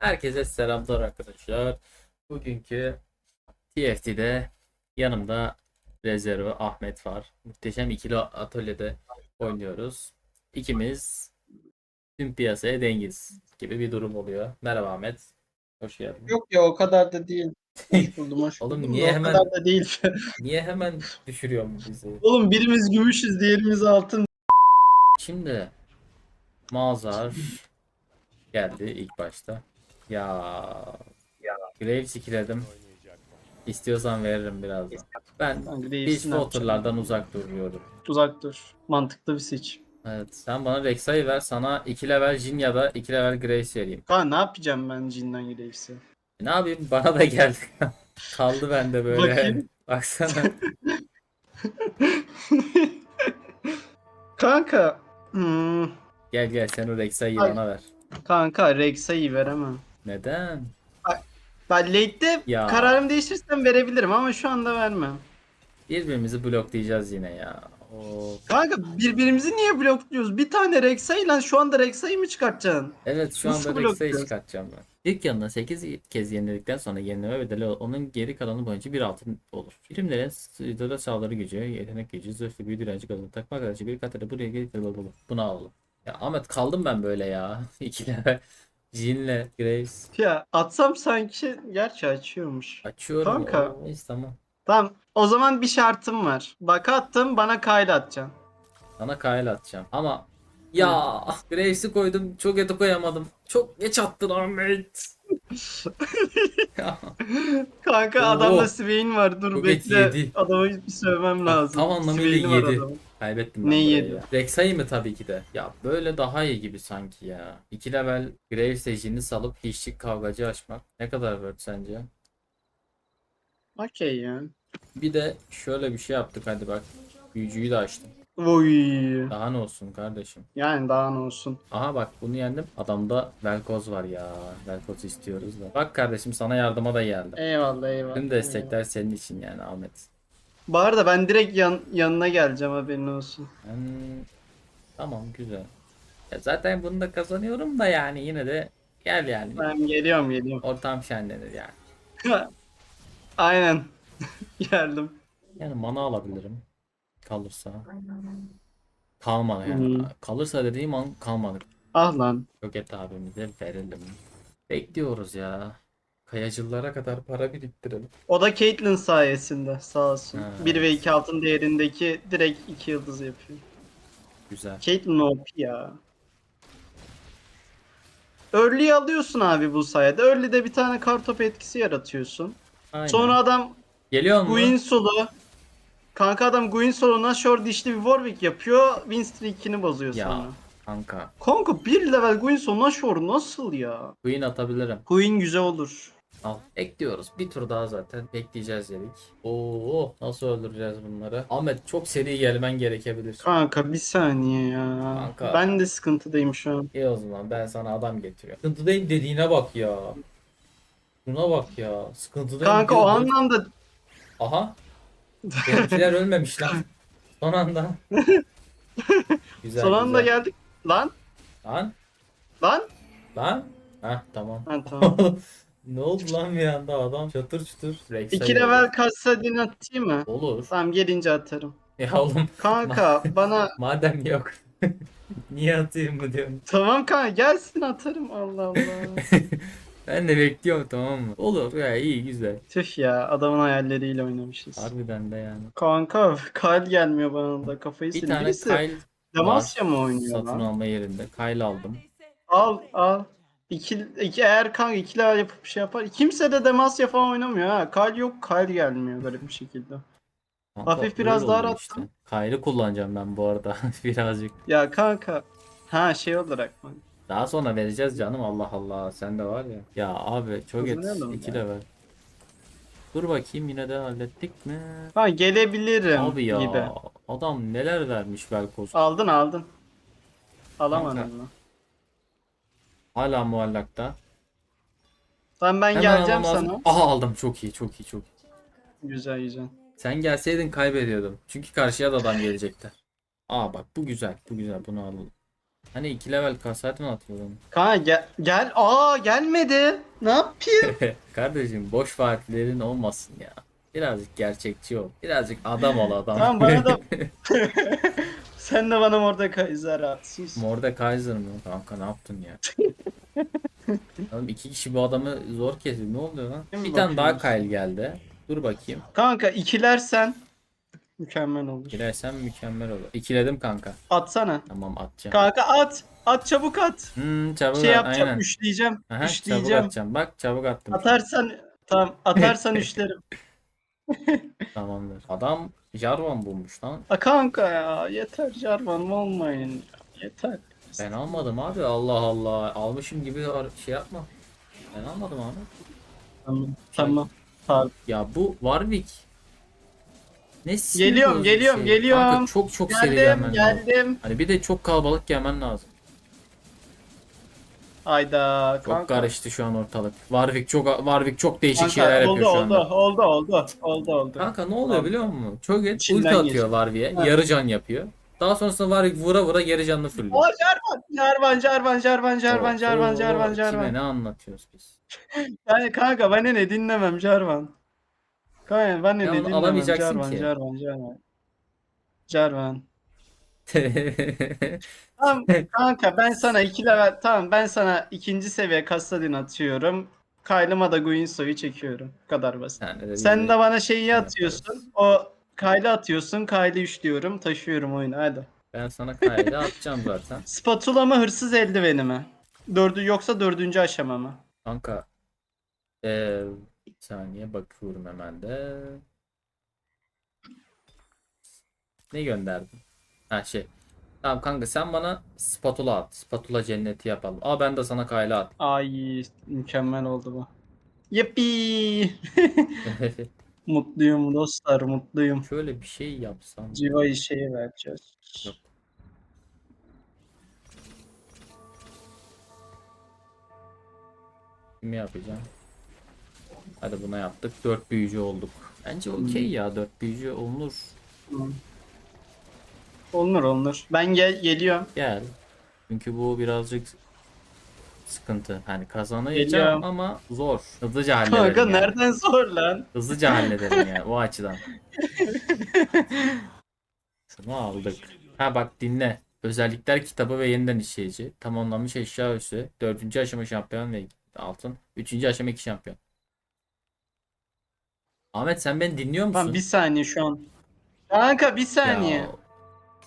Herkese selamlar arkadaşlar. Bugünkü TFT'de yanımda rezervi Ahmet var. Muhteşem ikili atölyede oynuyoruz. İkimiz tüm piyasaya dengiz gibi bir durum oluyor. Merhaba Ahmet. Hoş geldin. Yok ya o kadar da değil. Hoş buldum hoş Oğlum buldum. niye o hemen- kadar da değil. Niye hemen düşürüyorsun bizi? Oğlum birimiz gümüşüz diğerimiz altın. Şimdi Mazhar geldi ilk başta. Ya ya Graves ikiledim. İstiyorsan veririm birazdan. Ben değilsin Water'lardan uzak duruyorum. Uzak dur. Mantıklı bir seç. Evet, sen bana Rek'Sai ver, sana 2 level Jin ya da 2 level Graves vereyim. Kanka ne yapacağım ben Jin'den Graves'e? E, ne yapayım? Bana da geldi. Kaldı bende böyle. Bakayım. Baksana. Kanka. Hmm, Gel gel sen o Ay. bana ver. kanka Rexa'yı veremem. Neden? Ben late'de Ya. kararımı değiştirirsem verebilirim ama şu anda vermem. Birbirimizi bloklayacağız yine ya. Oo. Kanka birbirimizi niye blokluyoruz? Bir tane Rexa ile şu anda Rexa'yı mı çıkartacaksın? Evet şu Nasıl anda Rek'Sai blokluyoruz? çıkartacağım ben. İlk yanına 8 kez yenildikten sonra yenileme bedeli onun geri kalanı boyunca bir altın olur. Birimlerin sığdırda saldırı gücü, yetenek gücü, zırhlı büyü direnci kazanı, takma arkadaşı bir katede buraya gelip bunu alalım. Ya Ahmet kaldım ben böyle ya. İki level. Jin'le Graves. Ya atsam sanki gerçi açıyormuş. Açıyorum. Kanka. Oo, neyse tamam. Tamam. O zaman bir şartım var. Bak attım bana Kyle atacaksın. Sana Kyle atacağım. Ama ya Graves'i koydum. Çok eti koyamadım. Çok geç attın Ahmet. Ya, Kanka Oo. adamda Swain var. Dur Bu bekle. yedi. Adamı bir sövmem lazım. tam anlamıyla Swain'i var yedi. adamın. Kaybettim ben Ne burayı yedi? ya. Rek'Sai mi tabii ki de. Ya böyle daha iyi gibi sanki ya. 2 level Graves ejini salıp hiçlik kavgacı açmak. Ne kadar worth sence? Okey ya. Bir de şöyle bir şey yaptık hadi bak. Büyücüyü de açtım. Oy. Daha ne olsun kardeşim. Yani daha ne olsun. Aha bak bunu yendim. Adamda Velkoz var ya. Velkoz istiyoruz da. Bak kardeşim sana yardıma da geldim. Eyvallah eyvallah. Tüm destekler senin için yani Ahmet. Bu arada ben direkt yan, yanına geleceğim haberin olsun. Hmm, tamam güzel. Ya zaten bunu da kazanıyorum da yani yine de gel yani. Ben geliyorum geliyorum. Ortam şenlenir yani. Aynen. Geldim. Yani mana alabilirim. Kalırsa. Kalmadı yani. Hmm. Kalırsa dediğim an kalmadı. Ah lan. Roket abimize verelim. Bekliyoruz ya. Kayacılara kadar para biriktirelim. O da Caitlyn sayesinde sağ olsun. Ha. 1 ve 2 altın değerindeki direkt 2 yıldız yapıyor. Güzel. Caitlyn OP ya. Early'yi alıyorsun abi bu sayede. Early'de bir tane kartop etkisi yaratıyorsun. Aynen. Sonra adam Geliyor mu? Guinsol'u Kanka adam Guinsol'una short dişli bir Warwick yapıyor. Win streak'ini bozuyor Ya. sonra. Kanka. Kanka bir level Guinsol'una short nasıl ya? Queen atabilirim. Queen güzel olur. Al. Bekliyoruz. Bir tur daha zaten. Bekleyeceğiz dedik. Oo, nasıl öldüreceğiz bunları? Ahmet çok seri gelmen gerekebilir. Kanka bir saniye ya. Kanka. Ben de sıkıntıdayım şu an. İyi o zaman ben sana adam getiriyorum. Sıkıntıdayım dediğine bak ya. Şuna bak ya. Sıkıntıdayım Kanka o dur. anlamda Aha. Benimkiler ölmemiş lan. Son anda. Güzel son anda güzel. geldik. Lan Lan. lan. Lan. Heh tamam. Ha tamam. ne oldu lan bir anda adam çatır çutur. Rek'Sai 2 oldu. level Kassadin atayım mı? Olur. Tamam gelince atarım. Ya oğlum Kanka bana madem yok. Niye atayım mı diyorum. tamam kanka gelsin atarım Allah Allah. ben de bekliyorum tamam mı? Olur ya iyi güzel. Tüh ya adamın hayalleriyle oynamışız. Harbiden de yani. Kanka Kyle gelmiyor bana da kafayı Bir sildi. tane Birisi Kyle Damasya mı oynuyor satın lan? alma yerinde. Kyle aldım. Al al. İki, iki, eğer kanka iki level yapıp şey yapar. Kimse de Demasya falan oynamıyor ha. Kyle yok Kyle gelmiyor garip bir şekilde. Kanka, Hafif biraz daha rahat lan. Kyle'ı kullanacağım ben bu arada birazcık. Ya kanka. Ha şey olarak mı? Daha sonra vereceğiz canım Allah Allah sen de var ya. Ya abi çok et iki ya. level. Dur bakayım yine de hallettik mi? Ha gelebilirim Abi ya gibi. adam neler vermiş Velkoz. Aldın aldın. Alamadın mı? Hala muallakta. Tamam ben Hemen geleceğim almam lazım. sana. Aha aldım çok iyi çok iyi çok iyi. Güzel güzel. Sen gelseydin kaybediyordum. Çünkü karşıya da adam gelecekti. Aa bak bu güzel bu güzel bunu alalım. Hani 2 level kasar mı atıyordun? Kanka gel, gel. Aa gelmedi. Ne yapayım? Kardeşim boş vaatlerin olmasın ya. Birazcık gerçekçi ol. Birazcık adam ol adam. Tamam, bana da- Sen de bana Mordekaiser at. Sus. Mordekaiser mı? Kanka ne yaptın ya? Oğlum iki kişi bu adamı zor kesiyor. Ne oluyor lan? Mi Bir tane daha bakıyorsun? Kyle geldi. Dur bakayım. Kanka ikilersen mükemmel olur. Girersem mükemmel olur. İkiledim kanka. Atsana. Tamam atacağım. Kanka at. At çabuk at. Hmm, çabuk Şey at, yapacağım. aynen. Üçleyeceğim. Aha, çabuk üçleyeceğim. atacağım. Bak çabuk attım. Atarsan tamam atarsan üçlerim. Tamamdır. Adam Jarvan bulmuş lan. A kanka ya yeter Jarvan olmayın. ya, Yeter. Ben almadım abi. Allah Allah. Almışım gibi şey yapma. Ben almadım abi. Tamam. Tamam. Pardon. Ya bu Warwick. Ne Geliyorum, geliyorum, şey. geliyorum. Kanka çok çok seri Geldim gelmen lazım. geldim. Hani bir de çok kalabalık gelmen lazım. Ayda Çok kanka. karıştı şu an ortalık. Warwick çok Warwick çok değişik Kanka, şeyler oldu, yapıyor şu oldu, anda. oldu, oldu, oldu, oldu. Kanka ne oluyor biliyor musun? Cho'Gath İçinden ulti atıyor geçti. Warwick'e. Ha. Yarı can yapıyor. Daha sonrasında Warwick vura vura geri canını fırlıyor. Aa Jarvan, Jarvan, Jarvan, Jarvan, Jarvan, Jarvan, oo, Jarvan, Kime Jarvan. ne anlatıyoruz biz? Yani kanka ben ne dinlemem Jarvan. Kanka ben ne Ya onu dinlemem alamayacaksın Jarvan, ki. Jarvan, Jarvan. Jarvan. Tamam kanka ben sana iki level tamam ben sana ikinci seviye Kassadin atıyorum. Kaylıma da Guinsoo'yu çekiyorum. Bu kadar basit. Sen de, Sen de bana şeyi atıyorsun. O Kaylı atıyorsun. Kaylı üçlüyorum. Taşıyorum oyunu hadi. Ben sana kaydı atacağım zaten. Spatula mı hırsız eldiveni mi? Dördü yoksa dördüncü aşama mı? Kanka. Ee, bir saniye bakıyorum hemen de. Ne gönderdin? Ha şey. Tamam kanka sen bana spatula at. Spatula cenneti yapalım. Aa ben de sana kayla at. Ay mükemmel oldu bu. Yippi. mutluyum dostlar mutluyum. Şöyle bir şey yapsam. Civa'yı şeye vereceğiz. Yok. Kimi yapacağım? Hadi buna yaptık. 4 büyücü olduk. Bence okey ya 4 büyücü olunur. Hı. Olunur olunur. Ben gel geliyorum. Gel. Çünkü bu birazcık sıkıntı. Hani kazanacağım Geliyorum. ama zor. Hızlıca hallederim Kanka yani. nereden sor lan? Hızlıca hallederim yani o açıdan. Şunu aldık. Ha bak dinle. Özellikler kitabı ve yeniden işleyici. Tamamlanmış eşya üssü. Dördüncü aşama şampiyon ve altın. Üçüncü aşama iki şampiyon. Ahmet sen beni dinliyor musun? Tamam bir saniye şu an. Kanka bir saniye. Ya,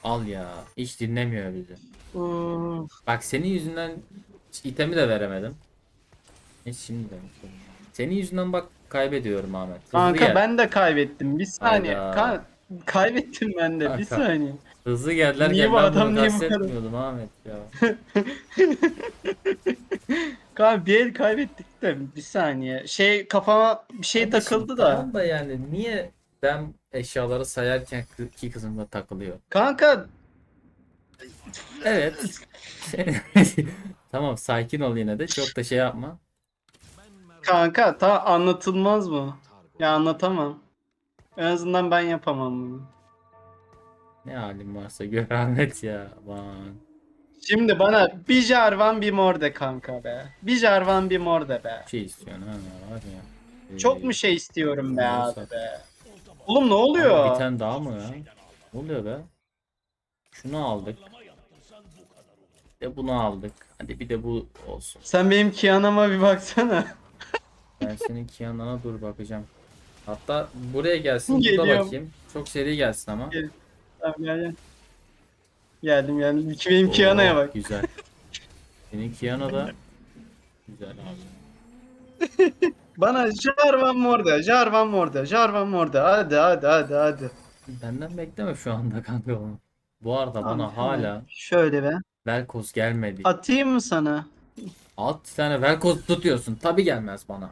al ya. Hiç dinlemiyor bizi. Uf. Bak senin yüzünden itemi de veremedim. Hiç şimdi de. Senin yüzünden bak kaybediyorum Ahmet. Hızlı Kanka gel. ben de kaybettim. Bir saniye. Hayda. Kanka, kaybettim ben de. Bir Kanka. saniye. Hızlı geldiler Niye gel bu adam niye bu kadar- Ahmet ya. Kanka bir el kaybettik de bir saniye. Şey kafama bir şey Kardeşim, takıldı da. Tamam da yani niye ben eşyaları sayarken kı- iki kızımda takılıyor? Kanka Evet. tamam sakin ol yine de çok da şey yapma. kanka ta anlatılmaz mı? Ya anlatamam. En azından ben yapamam bunu. Ne halin varsa gör Ahmet ya. Aman. Şimdi bana bir Jarvan bir Morde kanka be. Bir Jarvan bir Morde be. Şey istiyorsun ha var ya. Ee, Çok mu şey istiyorum be abi be. Oğlum ne Abi oluyor? Bir tane daha mı ya? Ne oluyor be? Şunu aldık. Bir de bunu aldık. Hadi bir de bu olsun. Sen benim Kiana'ma bir baksana. Ben senin Kiana'na dur bakacağım. Hatta buraya gelsin burada Geliyorum. bakayım. Çok seri gelsin ama. Gel. Tamam gel gel. Geldim geldim. İki benim Kiana'ya Oo, bak. Güzel. Senin Kiana da güzel abi. Bana Jarvan Morde, Jarvan Morde, Jarvan Morde. Hadi hadi hadi hadi. Benden bekleme şu anda kanka onu. Bu arada bana hala Şöyle be. Velkoz gelmedi. Atayım mı sana? Alt tane Velkoz tutuyorsun. Tabi gelmez bana.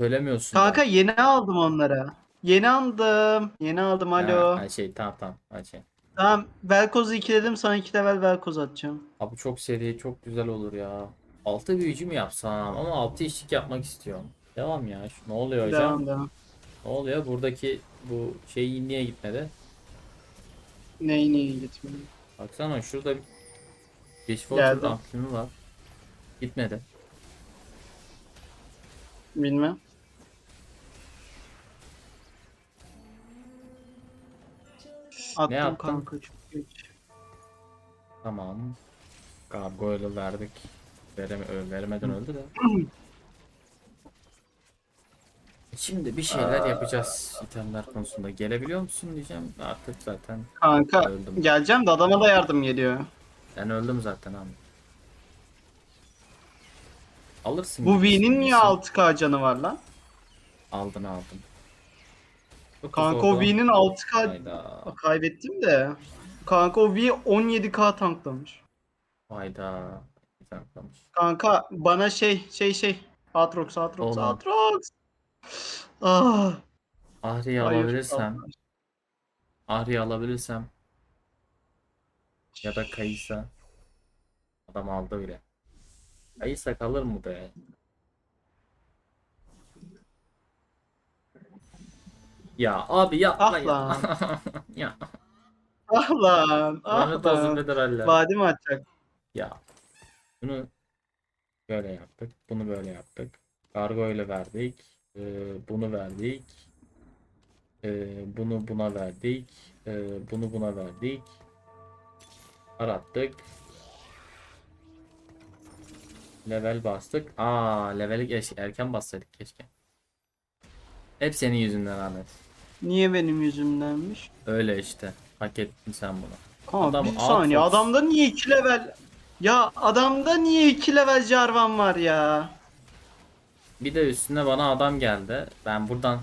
Söylemiyorsun. Kanka yeni aldım onlara. Yeni aldım. Yeni aldım alo. Ha, şey tamam tamam. Ha, şey. Tamam Velkoz'u ikiledim sana iki level Velkoz atacağım. Abi çok seri çok güzel olur ya. Altı büyücü mü yapsam ama altı işlik yapmak istiyorum. Devam ya. Şu, ne oluyor hocam? Devam devam. Ne oluyor? Buradaki bu şey niye gitmedi? Neyi neyi gitmiyor. Baksana şurada bir Geldim. amplimi var. Gitmedi. Bilmem. Attım yaptın? kanka çok geç. Tamam. Gargoyle'ı verdik. Vereme ö- veremeden öldü de. Şimdi bir şeyler yapacağız itemler konusunda. Gelebiliyor musun diyeceğim. Artık zaten Kanka öldüm. geleceğim de adama da yardım geliyor. Ben öldüm zaten abi. Alırsın. Bu gibi V'nin niye hissediyorsun. 6k canı var lan? Aldın aldın. Çok Kanka o. V'nin 6k Hayda. kaybettim de. Kanka o V 17k tanklamış. Hayda. Kalmış. Kanka bana şey şey şey Atrox Atrox Olmaz. Atrox. Ah. Ahri'yi hayır, alabilirsem. Allah. Ahri'yi alabilirsem. Ya da Kayısa. Adam aldı bile. Kayısa kalır mı be? Ya abi yapma Ah ya. lan. ya. Ah lan. Ah Lanet olsun lan. federaller. Vadi mi atacak? Ya. Bunu böyle yaptık. Bunu böyle yaptık. Kargo ile verdik. Ee, bunu verdik. Ee, bunu buna verdik. Ee, bunu buna verdik. Arattık. Level bastık. Aa, leveli erken bassaydık keşke. Hep senin yüzünden Ahmet. Niye benim yüzümdenmiş? Öyle işte. Hak ettin sen bunu. Kanka Adam bir saniye adamda niye 2 level ya adamda niye 2 level Jarvan var ya? Bir de üstüne bana adam geldi. Ben buradan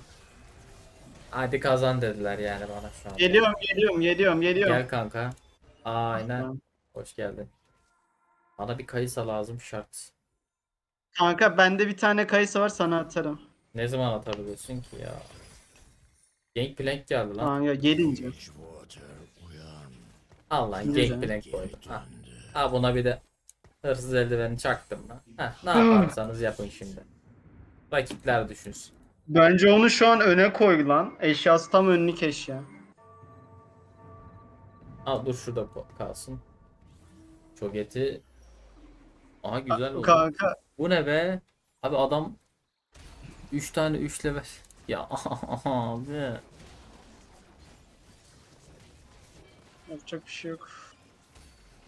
hadi kazan dediler yani bana şu an. Geliyorum geliyorum geliyorum geliyorum. Gel kanka. Aynen. Hoş geldin. Bana bir kayısa lazım şart. Kanka bende bir tane kayısı var sana atarım. Ne zaman atabiliyorsun ki ya? Gangplank geldi lan. Kanka gelince. Allah Güzel. Gangplank koydum. Ha. Ha buna bir de hırsız eldiveni çaktım lan. Ha, ne yaparsanız yapın şimdi. Rakipler düşünsün. Bence onu şu an öne koy lan. Eşyası tam önlük eşya. Al dur şurada kalsın. Çok eti. Aha güzel oldu. Kanka Bu ne be? Abi adam 3 tane 3 level. Ya abi. yapacak bir şey yok.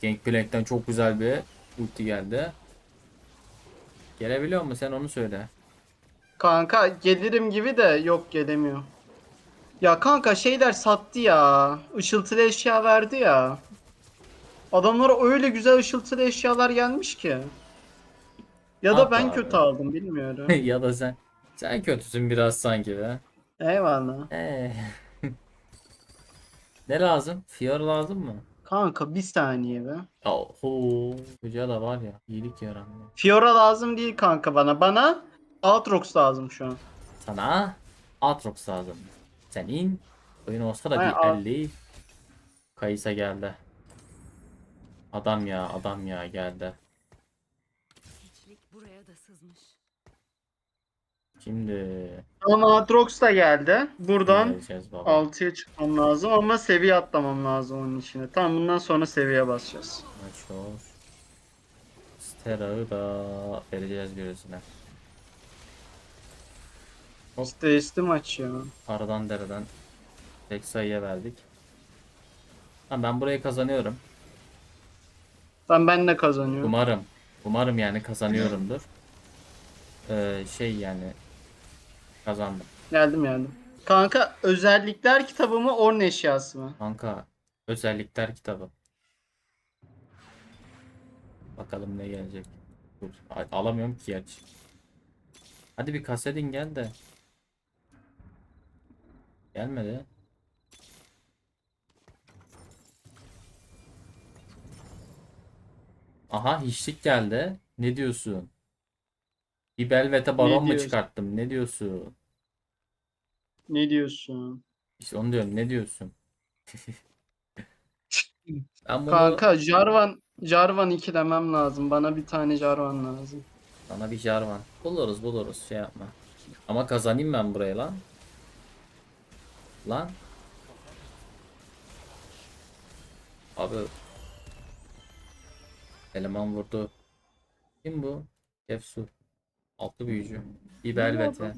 Gangplank'ten çok güzel bir ulti geldi. Gelebiliyor mu sen onu söyle. Kanka gelirim gibi de yok gelemiyor. Ya kanka şeyler sattı ya. Işıltılı eşya verdi ya. Adamlara öyle güzel ışıltılı eşyalar gelmiş ki. Ya da At ben abi. kötü aldım bilmiyorum. ya da sen sen kötüsün biraz sanki be. Eyvallah. Ee. ne lazım? Fiyor lazım mı? Kanka bir saniye be. Oho. Çocuğa da var ya iyilik yaramıyor. Fiora lazım değil kanka bana. Bana Aatrox lazım şu an. Sana Atrox lazım. Senin oyun olsa da Ay, bir al. 50 Kayısa geldi. Adam ya adam ya geldi. Hiçlik buraya da sızmış. Şimdi Ama Aatrox da geldi. Buradan geleceğiz baba. 6'ya çıkmam lazım ama seviye atlamam lazım onun içine. Tamam bundan sonra seviye basacağız. Maçor. Stera'yı da vereceğiz birisine. Hop. Stresli maç ya. Aradan dereden tek sayıya verdik. Tamam ben burayı kazanıyorum. Ben ben de kazanıyorum. Umarım. Umarım yani kazanıyorumdur. Ee, şey yani kazandım. Geldim geldim. Kanka özellikler kitabı mı Orn eşyası mı? Kanka özellikler kitabı. Bakalım ne gelecek. Dur, a- alamıyorum ki gerçi. Hadi bir kasedin gel de. Gelmedi. Aha hiçlik geldi. Ne diyorsun? Bir Belvete baron mu diyorsun? çıkarttım? Ne diyorsun? Ne diyorsun? İşte onu diyorum. Ne diyorsun? Ben bunu Kanka Jarvan Jarvan ikilemem lazım. Bana bir tane Jarvan lazım. Sana bir Jarvan. Buluruz buluruz şey yapma. Ama kazanayım ben burayı lan. Lan. Abi. Eleman vurdu. Kim bu? Efsu. Altı büyücü. Bir Belvet'e.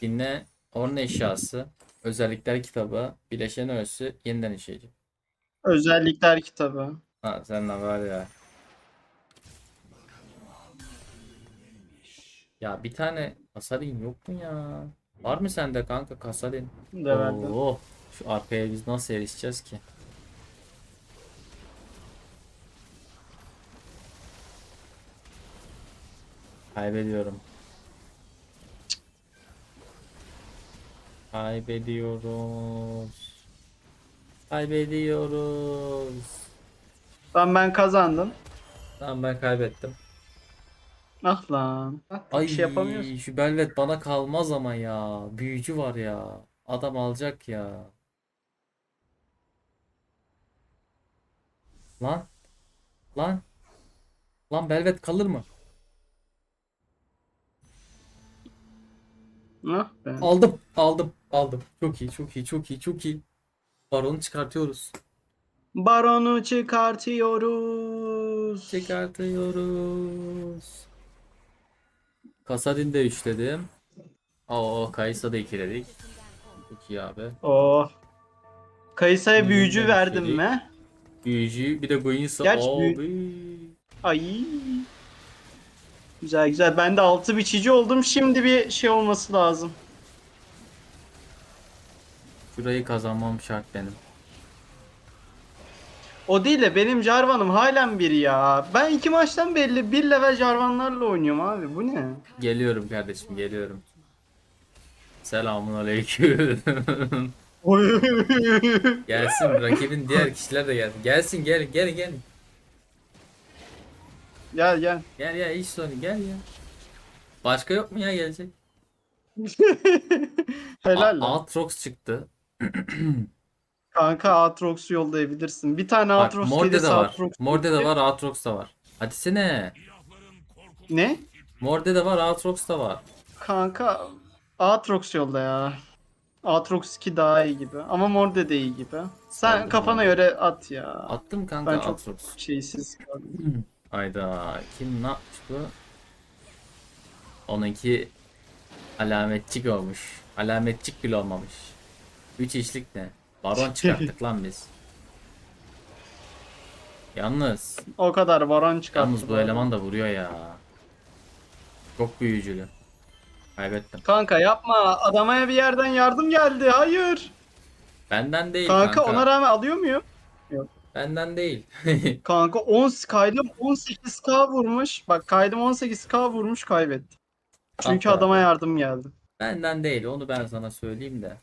Dinle. Orn eşyası. Özellikler kitabı. Bileşen ölçüsü. Yeniden işleyici. Özellikler kitabı. Ha sen de var ya. Ya bir tane Kasadin yok mu ya? Var mı sende kanka Kasadin? De. Oo, şu arkaya biz nasıl erişeceğiz ki? Kaybediyorum. Kaybediyoruz. Kaybediyoruz. Ben ben kazandım. Tamam ben kaybettim. Ah lan. Ah, Ay bir şey yapamıyorsun. şu Belvet bana kalmaz ama ya. Büyücü var ya. Adam alacak ya. Lan. Lan. Lan Belvet kalır mı? Ah be. Aldım. Aldım. Aldım. Çok iyi. Çok iyi. Çok iyi. Çok iyi. Baronu çıkartıyoruz. Baronu çıkartıyoruz. Çıkartıyoruz. Kasadin de üçledim. Oo, Kaysa da ikiledik. Çok iyi abi. Oh. Kayısa'ya Hmm, büyücü ben verdim mi? Büyücü bir de Guinness'a. Gerçi Abi. Ay. Güzel güzel. Ben de altı biçici oldum. Şimdi bir şey olması lazım. Şurayı kazanmam şart benim. O değil de benim Jarvan'ım halen bir ya. Ben iki maçtan belli bir level Jarvan'larla oynuyorum abi. Bu ne? Geliyorum kardeşim geliyorum. Selamun aleyküm. gelsin rakibin diğer kişiler de gelsin. Gelsin gel gel gel. Gel gel. Gel ya hiç sorun gel ya. Başka yok mu ya gelecek? Helal lan. Aatrox çıktı. Kanka Aatrox'u yollayabilirsin. Bir tane Bak Aatrox Morde de gelirse var. Aatrox. Morde de var Aatrox da var. Hadi sene. Ne? Morde de var Aatrox da var. Kanka Aatrox yolda ya. Aatrox 2 daha iyi gibi. Ama Morde de iyi gibi. Sen Aldım, kafana göre at ya. Attım kanka Ben çok- Aatrox. Şeysiz. Hayda kim ne yapmış bu? Onunki alametçik olmuş. Alametçik bile olmamış. 3 işlik ne? Baron çıkarttık lan biz. Yalnız, O kadar baron çıkarttı. yalnız bu eleman da vuruyor ya. Çok büyücülü. Kaybettim. Kanka yapma. Adamaya bir yerden yardım geldi. Hayır. Benden değil Kanka, kanka. ona rağmen alıyor muyum? Benden değil. Kanka 10 Kaydım 18k vurmuş. Bak Kaydım 18k vurmuş kaybetti. Çünkü Ah be adama yardım geldi. Benden değil. Onu ben sana söyleyeyim de.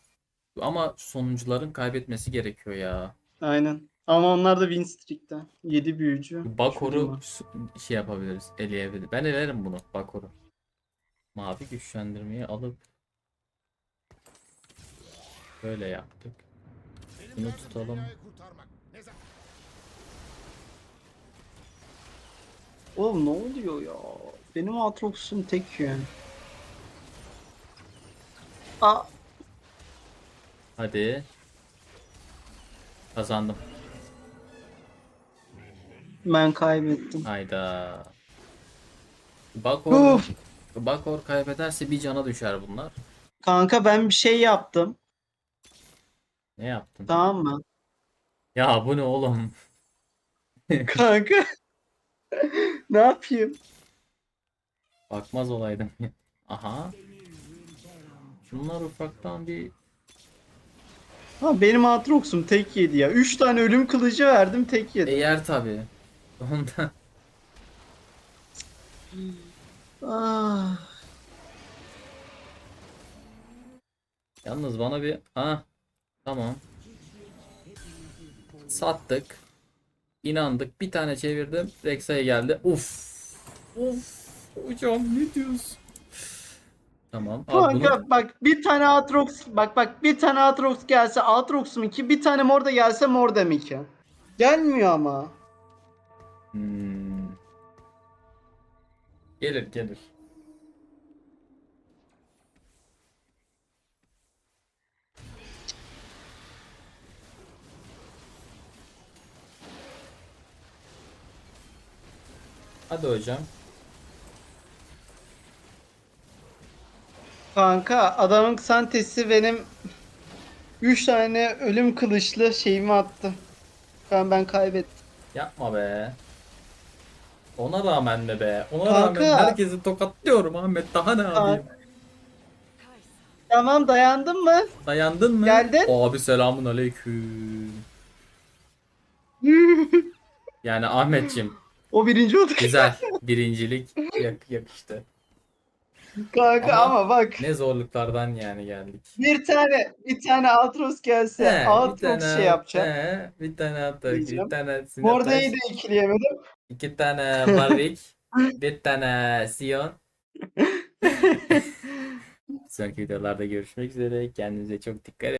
Ama sonuncuların kaybetmesi gerekiyor ya. Aynen. Ama onlar da win streak'te. 7 büyücü. Bakor'u şey yapabiliriz. Eleyebiliriz. Ben elerim bunu. Bakor'u. Mavi güçlendirmeyi alıp böyle yaptık. Bunu tutalım. Oğlum ne oluyor ya? Benim Aatrox'um tek yön. Aa, Hadi. Kazandım. ben kaybettim. Hayda. Bakor, Uf. Bakor kaybederse bir cana düşer bunlar. Kanka ben bir şey yaptım. Ne yaptın? Tamam mı? Ya bu ne oğlum? Kanka. Ne yapayım? Bakmaz olaydım. Aha. Şunlar ufaktan bir Ha benim Aatrox'um tek yedi ya. 3 tane ölüm kılıcı verdim tek yedi. eğer tabi. Ondan. Ah. Yalnız bana bir ha tamam. Sattık. İnandık. Bir tane çevirdim. Rexa'ya geldi. Uf. Uf. Hocam ne diyorsun? Tamam. Bunu. Kanka bak bir tane Aatrox bak bak bir tane Aatrox gelse Aatrox'um 2 bir tane Morde gelse Mordem 2. Gelmiyor ama. Hmm. Gelir gelir. Hadi hocam. Kanka adamın santesi benim 3 tane ölüm kılıçlı şeyimi attı. Ben ben kaybettim. Yapma be. Ona rağmen mi be? Ona Kanka. rağmen herkesi tokatlıyorum Ahmet. Daha ne yapayım? Tamam dayandın mı? Dayandın mı? Geldin. Abi selamun aleyküm. Yani Ahmetçim o birinci oldu. güzel. Birincilik yak yakıştı. Kanka Ama- ama, bak Ne zorluklardan yani geldik. bir tane bir tane Atros gelse He, Atros şey yapacak. he, bir tane atak, Diyeceğim. bir tane Morda'yı da ikileyemedim. iki tane Warwick, bir tane Sion. Sonraki videolarda görüşmek üzere. Kendinize çok dikkat edin.